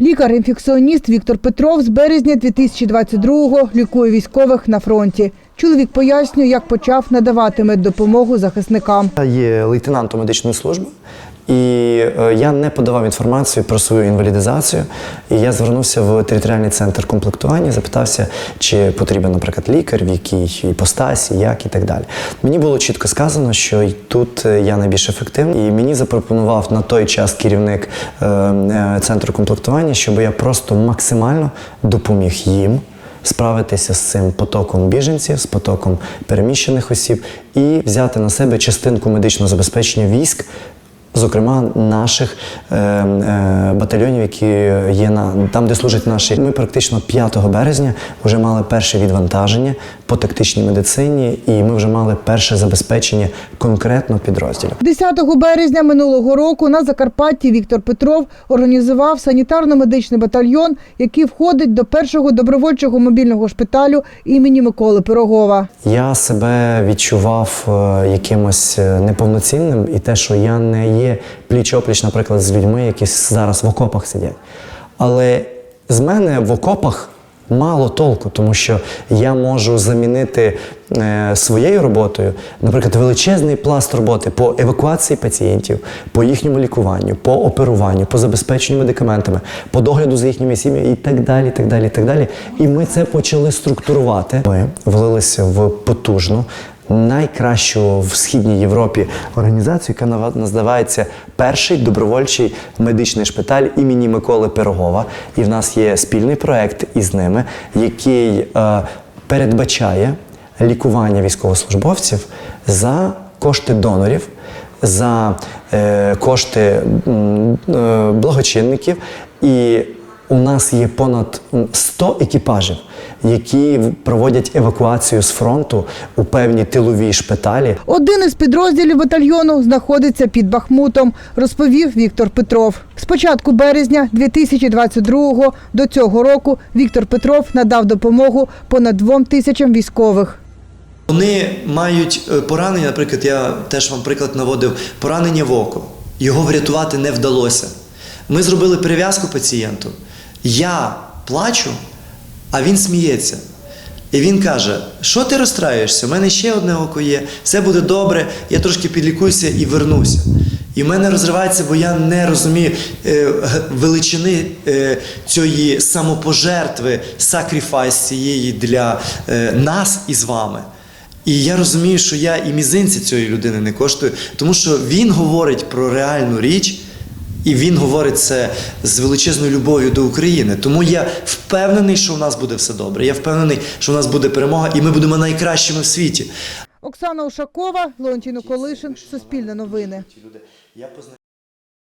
Лікар-інфекціоніст Віктор Петров з березня 2022-го лікує військових на фронті. Чоловік пояснює, як почав надавати меддопомогу захисникам. Є лейтенантом медичної служби, і е, я не подавав інформацію про свою інвалідизацію. І я звернувся в територіальний центр комплектування, запитався, чи потрібен, наприклад, лікар, в якій іпостасі, як і так далі. Мені було чітко сказано, що тут е, я найбільш ефективний, і мені запропонував на той час керівник е, центру комплектування, щоб я просто максимально допоміг їм справитися з цим потоком біженців, з потоком переміщених осіб і взяти на себе частинку медичного забезпечення військ. Зокрема, наших е, е, батальйонів, які є на там, де служать наші. Ми практично 5 березня вже мали перше відвантаження по тактичній медицині, і ми вже мали перше забезпечення конкретно підрозділів. 10 березня минулого року на Закарпатті Віктор Петров організував санітарно-медичний батальйон, який входить до першого добровольчого мобільного шпиталю імені Миколи Пирогова. Я себе відчував е, якимось е, неповноцінним, і те, що я не є пліч-опліч, наприклад, з людьми, які зараз в окопах сидять. Але з мене в окопах мало толку, тому що я можу замінити е, своєю роботою, наприклад, величезний пласт роботи по евакуації пацієнтів, по їхньому лікуванню, по оперуванню, по забезпеченню медикаментами, по догляду за їхніми сім'ями і так далі. Так далі, так далі. І ми це почали структурувати. Ми влилися в потужну. Найкращу в східній Європі організацію, яка називається Перший добровольчий медичний шпиталь імені Миколи Пирогова. І в нас є спільний проект із ними, який е, передбачає лікування військовослужбовців за кошти донорів, за е, кошти е, благочинників. І у нас є понад 100 екіпажів, які проводять евакуацію з фронту у певні тилові шпиталі. Один із підрозділів батальйону знаходиться під Бахмутом, розповів Віктор Петров. З початку березня 2022-го до цього року Віктор Петров надав допомогу понад двом тисячам військових. Вони мають е, поранення, наприклад, я теж вам приклад наводив, поранення в око. Його врятувати не вдалося. Ми зробили перев'язку пацієнту. Я плачу, а він сміється. І він каже: що ти розстраюєшся? У мене ще одне око є, все буде добре, я трошки підлікуюся і вернуся. І в мене розривається, бо я не розумію е, величини е, цієї самопожертви, сакріфайс цієї для е, нас і з вами. І я розумію, що я і мізинця цієї людини не коштую, тому що він говорить про реальну річ, і він говорить це з величезною любов'ю до України. Тому я впевнений, що у нас буде все добре. Я впевнений, що у нас буде перемога, і ми будемо найкращими в світі. Оксана Ушакова, Леонтій Колишин, Суспільне новини.